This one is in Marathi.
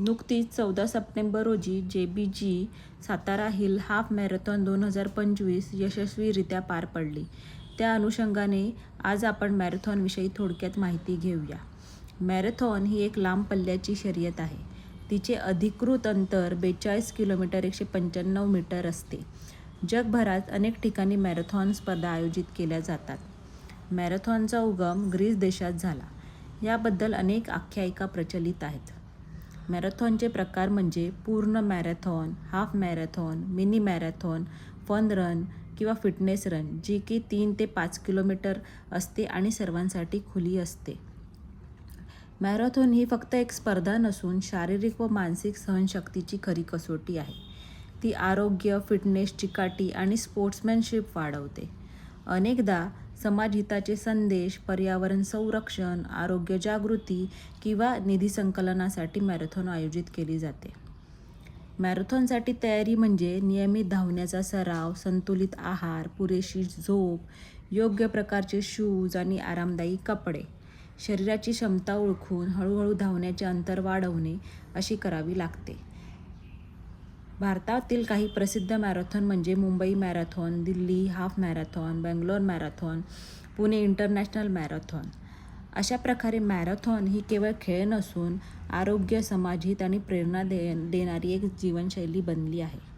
नुकतीच चौदा सप्टेंबर रोजी J B G Satara hill half marathon दोन हजार पंचवीस यशस्वीरित्या पार पडली. त्या अनुषंगाने आज आपण मॅरेथॉनविषयी थोडक्यात माहिती घेऊया. मॅरेथॉन ही एक लांब पल्ल्याची शर्यत आहे. तिचे अधिकृत अंतर बेचाळीस किलोमीटर एकशे पंच्याण्णव मीटर असते. जगभरात अनेक ठिकाणी मॅरेथॉन स्पर्धा आयोजित केल्या जातात. मॅरेथॉनचा उगम ग्रीस देशात झाला. याबद्दल अनेक आख्यायिका प्रचलित आहेत. मॅरेथॉनचे प्रकार म्हणजे पूर्ण marathon half marathon mini marathon fun run किंवा फिटनेस रन जी की तीन ते पाच किलोमीटर असते आणि सर्वांसाठी खुली असते. मॅरेथॉन ही फक्त एक स्पर्धा नसून शारीरिक व मानसिक सहनशक्तीची खरी कसोटी आहे. ती आरोग्य फिटनेस चिकाटी आणि स्पोर्ट्समॅनशिप वाढवते. अनेकदा समाजहिताचे संदेश पर्यावरण संरक्षण आरोग्य जागृती किंवा निधी संकलनासाठी मॅरेथॉन आयोजित केली जाते. मॅरेथॉनसाठी तयारी म्हणजे नियमित धावण्याचा सराव संतुलित आहार पुरेशी झोप योग्य प्रकारचे शूज आणि आरामदायी कपडे. शरीराची क्षमता ओळखून हळूहळू धावण्याचे अंतर वाढवणे अशी करावी लागते. भारतातील काही प्रसिद्ध मॅरेथॉन म्हणजे Mumbai marathon Delhi half marathon Bangalore marathon Pune international marathon. अशा प्रकारे मॅरेथॉन ही केवळ खेळ नसून आरोग्य समाजहित आणि प्रेरणा दे देणारी एक जीवनशैली बनली आहे.